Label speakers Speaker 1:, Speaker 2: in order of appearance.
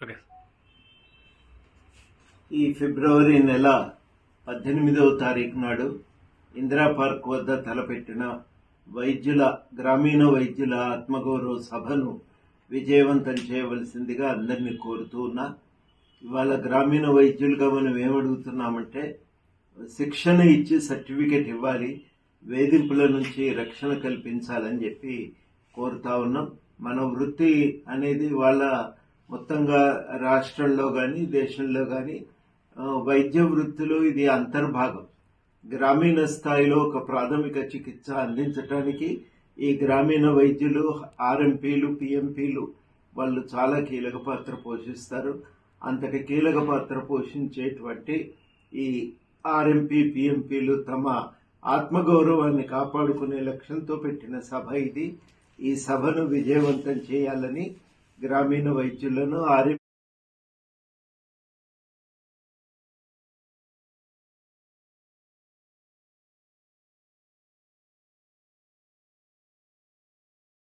Speaker 1: Okay.
Speaker 2: ఈ ఫిబ్రవరి నెల పద్దెనిమిదవ తారీఖు నాడు ఇందిరా పార్క్ వద్ద తలపెట్టిన వైద్యుల గ్రామీణ వైద్యుల ఆత్మగౌరవ సభను విజయవంతం చేయవలసిందిగా అందరినీ కోరుతూ ఉన్నా ఇవాళ గ్రామీణ వైద్యులుగా మనం ఏమడుగుతున్నామంటే శిక్షణ ఇచ్చి సర్టిఫికెట్ ఇవ్వాలి వేధింపుల నుంచి రక్షణ కల్పించాలని చెప్పి కోరుతా ఉన్నాం. మన వృత్తి అనేది వాళ్ళ మొత్తంగా రాష్ట్రంలో కానీ దేశంలో కానీ వైద్య వృత్తిలో ఇది అంతర్భాగం. గ్రామీణ స్థాయిలో ఒక ప్రాథమిక చికిత్స అందించడానికి ఈ గ్రామీణ వైద్యులు ఆర్ఎంపీలు పిఎంపీలు వాళ్ళు చాలా కీలక పాత్ర పోషిస్తారు. అంతటి కీలక పాత్ర పోషించేటువంటి ఈ ఆర్ఎంపీ పిఎంపీలు తమ ఆత్మగౌరవాన్ని కాపాడుకునే లక్ష్యంతో పెట్టిన సభ ఇది. ఈ సభను విజయవంతం చేయాలని గ్రామీణ వైద్యులను ఆర్ఎం